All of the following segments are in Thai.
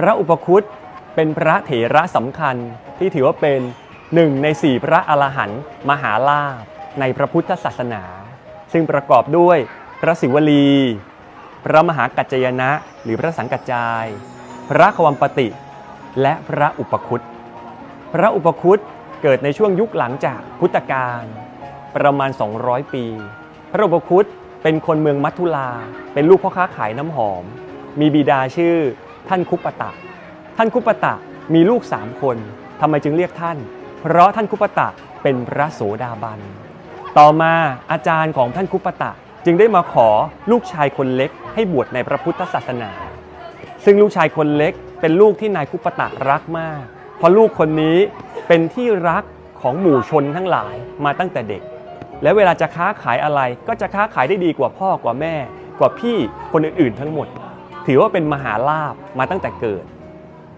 พระอุปคุตเป็นพระเถระสำคัญที่ถือว่าเป็นหนึ่งในสี่พระอรหันต์มหาลาภในพระพุทธศาสนา ซึ่งประกอบด้วยพระศิวลี พระมหากัจจยนะ หรือพระสังกัจจาย พระควัมปติ และพระอุปคุตพระอุปคุตเกิดในช่วงยุคหลังจากพุทธกาลประมาณ 200 ปี พระอุปคุตเป็นคนเมืองมัทุลา เป็นลูกพ่อค้าขายน้ำหอม มีบิดาชื่อ ท่านคุปตะ ท่านคุปตะมีลูกสามคนทำไมจึงเรียกท่าน เพราะท่านคุปตะเป็นพระโสดาบัน ต่อมาอาจารย์ของท่านคุปตะจึงได้มาขอลูกชายคนเล็กให้บวชในพระพุทธศาสนา ซึ่งลูกชายคนเล็กเป็นลูกที่นายคุปตะรักมาก เพราะลูกคนนี้เป็นที่รักของหมู่ชนทั้งหลายมาตั้งแต่เด็ก และเวลาจะค้าขายอะไรก็จะค้าขายได้ดีกว่าพ่อกว่าแม่ กว่าพี่คนอื่นๆทั้งหมด ถือว่าเป็นมหาลาภมาตั้งแต่เกิด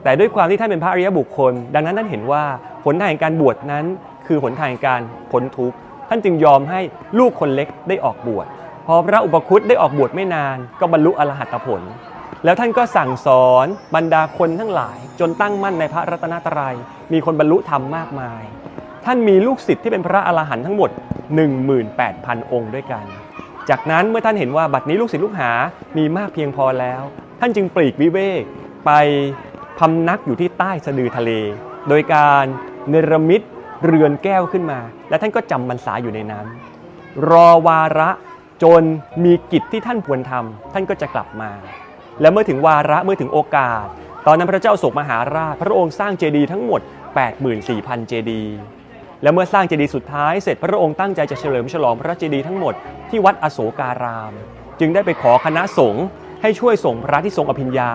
แต่ด้วยความที่ท่านเป็นพระอริยบุคคล ดังนั้นท่านเห็นว่าหนทางการบวชนั้น คือหนทางการพ้นทุกข์ท่านจึงยอมให้ลูกคนเล็กได้ออกบวชพอพระอุปคุตได้ออกบวชไม่นาน ก็บรรลุอรหัตผล แล้วท่านก็สั่งสอนบรรดาคนทั้งหลาย จนตั้งมั่นในพระรัตนตรัย มีคนบรรลุธรรมมากมาย ท่านมีลูกศิษย์ที่เป็นพระอรหันต์ทั้งหมด 18,000 องค์ด้วยกัน จากนั้นเมื่อท่านเห็นว่าบัดนี้ลูกศิษย์ลูกหามีมากเพียงพอแล้ว ท่านจึงปลีกวิเวกไปพำนักอยู่ที่ใต้สะดือทะเล โดยการเนรมิตเรือนแก้วขึ้นมา และท่านก็จำบรรษาอยู่ในนั้น รอวาระจนมีกิจที่ท่านควรทำท่านก็จะกลับมา และเมื่อถึงวาระเมื่อถึงโอกาส ตอนนั้นพระเจ้าโศกมหาราช พระองค์สร้างเจดีย์ทั้งหมด 84,000 เจดีย์ และเมื่อสร้างเจดีย์สุดท้ายเสร็จพระองค์ตั้งใจจะเฉลิมฉลองพระเจดีย์ทั้งหมดที่วัดอโศการาม จึงได้ไปขอคณะสงฆ์ให้ช่วยส่งพระที่ทรงอภิญญา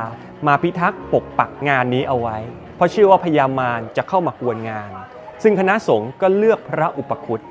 มาพิทักษ์ปกปักงานนี้เอาไว้ เพราะเชื่อว่าพญามารจะเข้ามากวนงาน ซึ่งคณะสงฆ์ก็เลือกพระอุปคุต